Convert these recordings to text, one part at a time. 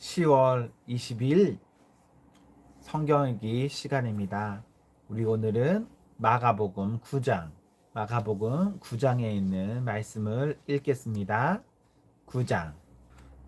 10월 20일 성경 읽기 시간입니다. 우리 오늘은 마가복음 9장, 마가복음 9장에 있는 말씀을 읽겠습니다. 9장.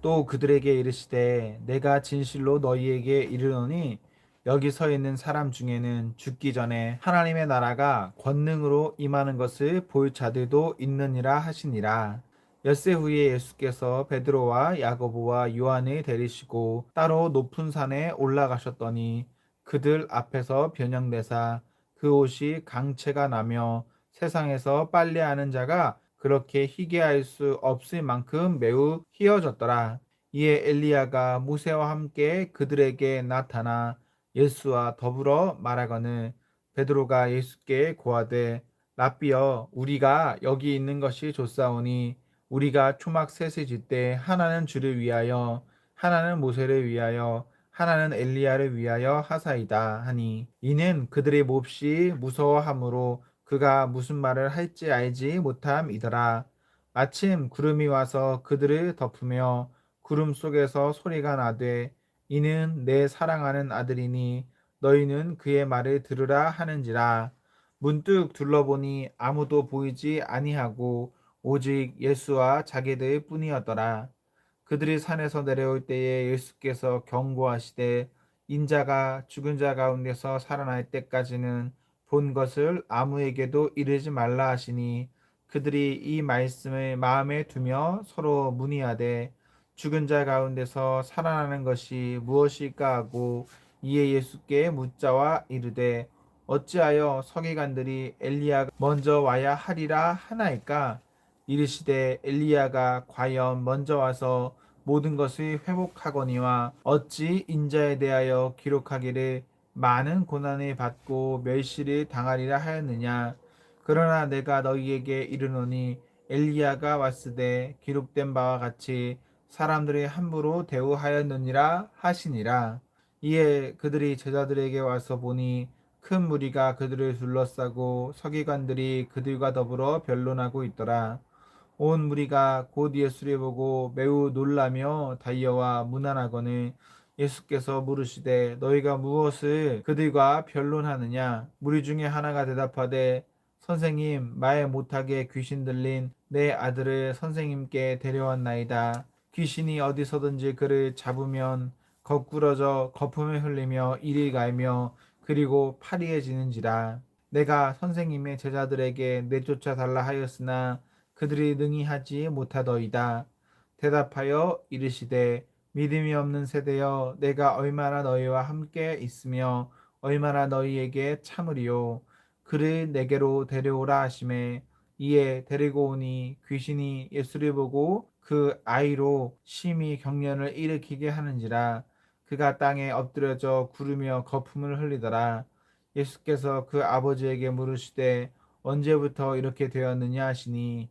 또 그들에게 이르시되 내가 진실로 너희에게 이르노니 여기 서 있는 사람 중에는 죽기 전에 하나님의 나라가 권능으로 임하는 것을 볼 자들도 있느니라 하시니라. 엿새 후에 예수께서 베드로와 야고보와 요한을 데리시고 따로 높은 산에 올라가셨더니 그들 앞에서 변형되사 그 옷이 강체가 나며 세상에서 빨래하는 자가 그렇게 희게 할 수 없을 만큼 매우 희어졌더라. 이에 엘리야가 모세와 함께 그들에게 나타나 예수와 더불어 말하거늘 베드로가 예수께 고하되 라비여 우리가 여기 있는 것이 좋사오니 우리가 초막 셋을 짓되 하나는 주를 위하여 하나는 모세를 위하여 하나는 엘리야를 위하여 하사이다 하니 이는 그들의 몹시 무서워함으로 그가 무슨 말을 할지 알지 못함이더라. 마침 구름이 와서 그들을 덮으며 구름 속에서 소리가 나되 이는 내 사랑하는 아들이니 너희는 그의 말을 들으라 하는지라. 문득 둘러보니 아무도 보이지 아니하고 오직 예수와 자기들 뿐이었더라. 그들이 산에서 내려올 때에 예수께서 경고하시되 인자가 죽은 자 가운데서 살아날 때까지는 본 것을 아무에게도 이르지 말라 하시니 그들이 이 말씀을 마음에 두며 서로 문의하되 죽은 자 가운데서 살아나는 것이 무엇일까 하고 이에 예수께 묻자와 이르되 어찌하여 서기관들이 엘리야가 먼저 와야 하리라 하나이까 이르시되 엘리야가 과연 먼저 와서 모든 것을 회복하거니와 어찌 인자에 대하여 기록하기를 많은 고난을 받고 멸시를 당하리라 하였느냐? 그러나 내가 너희에게 이르노니 엘리야가 왔으되 기록된 바와 같이 사람들이 함부로 대우하였느니라 하시니라. 이에 그들이 제자들에게 와서 보니 큰 무리가 그들을 둘러싸고 서기관들이 그들과 더불어 변론하고 있더라 온 무리가 곧 예수를 보고 매우 놀라며 달려와 문안하거늘 예수께서 물으시되 너희가 무엇을 그들과 변론하느냐? 무리 중에 하나가 대답하되 선생님 말 못하게 귀신 들린 내 아들을 선생님께 데려왔나이다. 귀신이 어디서든지 그를 잡으면 거꾸러져 거품을 흘리며 이를 갈며 그리고 파리해지는지라. 내가 선생님의 제자들에게 내쫓아 달라 하였으나 그들이 능히 하지 못하더이다. 대답하여 이르시되 믿음이 없는 세대여 내가 얼마나 너희와 함께 있으며 얼마나 너희에게 참으리요? 그를 내게로 데려오라 하심에 이에 데리고 오니 귀신이 예수를 보고 그 아이로 심히 경련을 일으키게 하는지라. 그가 땅에 엎드려져 구르며 거품을 흘리더라. 예수께서 그 아버지에게 물으시되 언제부터 이렇게 되었느냐 하시니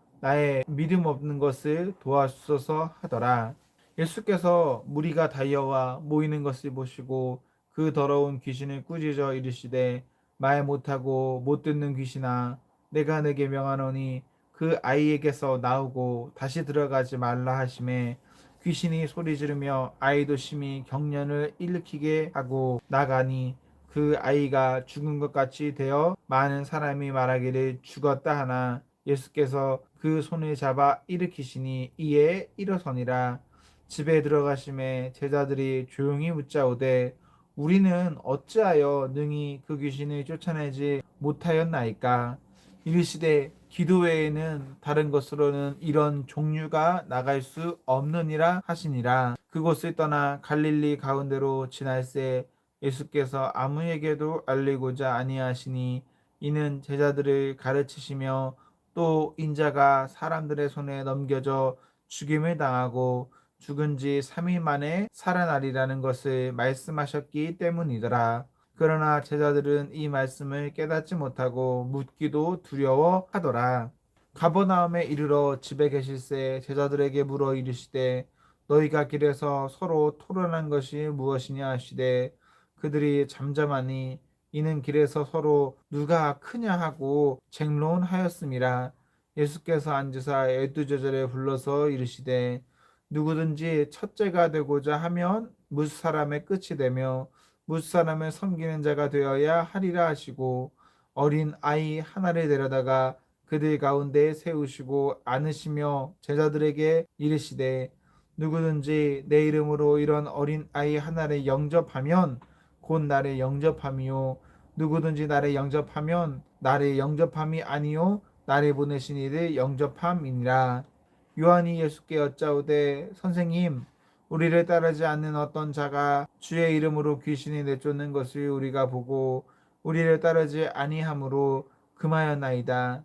나의 믿음 없는 것을 도와주소서 하더라. 예수께서 무리가 달려와 모이는 것을 보시고 그 더러운 귀신을 꾸짖어 이르시되 말 못하고 못 듣는 귀신아 내가 내게 명하노니 그 아이에게서 나오고 다시 들어가지 말라 하심에 귀신이 소리 지르며 아이도 심히 경련을 일으키게 하고 나가니 그 아이가 죽은 것 같이 되어 많은 사람이 말하기를 죽었다 하나 예수께서 그 손을 잡아 일으키시니 이에 일어서니라. 집에 들어가심에 제자들이 조용히 묻자오되 우리는 어찌하여 능히 그 귀신을 쫓아내지 못하였나이까? 이르시되 기도 외에는 다른 것으로는 이런 종류가 나갈 수 없느니라 하시니라. 그곳을 떠나 갈릴리 가운데로 지날새 예수께서 아무에게도 알리고자 아니하시니 이는 제자들을 가르치시며 또 인자가 사람들의 손에 넘겨져 죽임을 당하고 죽은 지 3일 만에 살아나리라는 것을 말씀하셨기 때문이더라. 그러나 제자들은 이 말씀을 깨닫지 못하고 묻기도 두려워하더라. 가버나움에 이르러 집에 계실새 제자들에게 물어 이르시되 너희가 길에서 서로 토론한 것이 무엇이냐 하시되 그들이 잠잠하니 이는 길에서 서로 누가 크냐 하고 쟁론하였음이라 예수께서 앉으사 제자를 불러서 이르시되 누구든지 첫째가 되고자 하면 뭇 사람의 끝이 되며 뭇 사람을 섬기는 자가 되어야 하리라 하시고 어린 아이 하나를 데려다가 그들 가운데 세우시고 안으시며 제자들에게 이르시되 누구든지 내 이름으로 이런 어린 아이 하나를 영접하면 곧 나를 영접함이요. 누구든지 나를 영접하면 나를 영접함이 아니요. 나를 보내신 이를 영접함이니라. 요한이 예수께 여짜오되 선생님 우리를 따르지 않는 어떤 자가 주의 이름으로 귀신이 내쫓는 것을 우리가 보고 우리를 따르지 아니함으로 금하였나이다.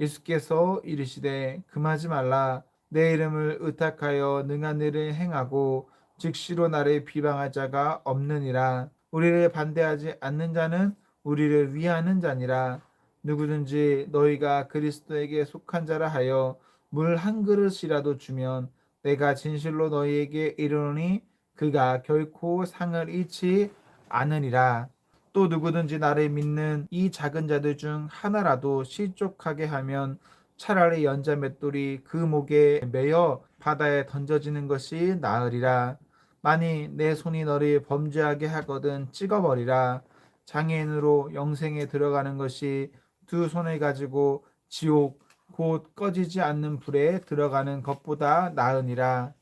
예수께서 이르시되 금하지 말라. 내 이름을 의탁하여 능한 일을 행하고 즉시로 나를 비방할 자가 없느니라 우리를 반대하지 않는 자는 우리를 위하는 자니라 누구든지 너희가 그리스도에게 속한 자라 하여 물 한 그릇이라도 주면 내가 진실로 너희에게 이르노니 그가 결코 상을 잃지 않으리라 또 누구든지 나를 믿는 이 작은 자들 중 하나라도 실족하게 하면 차라리 연자 맷돌이 그 목에 매어 바다에 던져지는 것이 나으리라. 만일 내 손이 너를 범죄하게 하거든 찍어버리라. 장애인으로 영생에 들어가는 것이 두 손을 가지고 지옥 곧 꺼지지 않는 불에 들어가는 것보다 나으니라.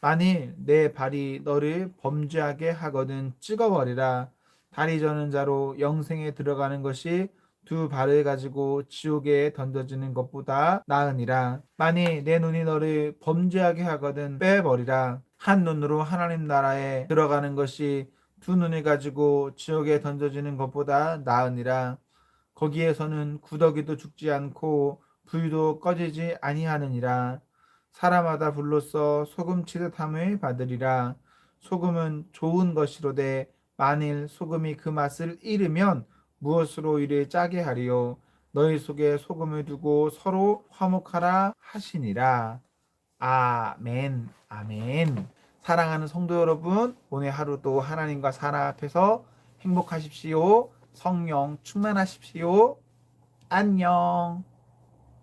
만일 내 발이 너를 범죄하게 하거든 찍어버리라. 다리 저는 자로 영생에 들어가는 것이 두 발을 가지고 지옥에 던져지는 것보다 나으니라. 만일 내 눈이 너를 범죄하게 하거든 빼버리라. 한 눈으로 하나님 나라에 들어가는 것이 두 눈을 가지고 지옥에 던져지는 것보다 나으니라. 거기에서는 구더기도 죽지 않고 불도 꺼지지 아니하느니라. 사람마다 불로써 소금 치듯 함을 받으리라. 소금은 좋은 것이로되 만일 소금이 그 맛을 잃으면 무엇으로 이를 짜게 하리요 너희 속에 소금을 두고 서로 화목하라 하시니라 아멘 아멘. 사랑하는 성도 여러분 오늘 하루도 하나님과 사랑 앞에서 행복하십시오. 성령 충만하십시오. 안녕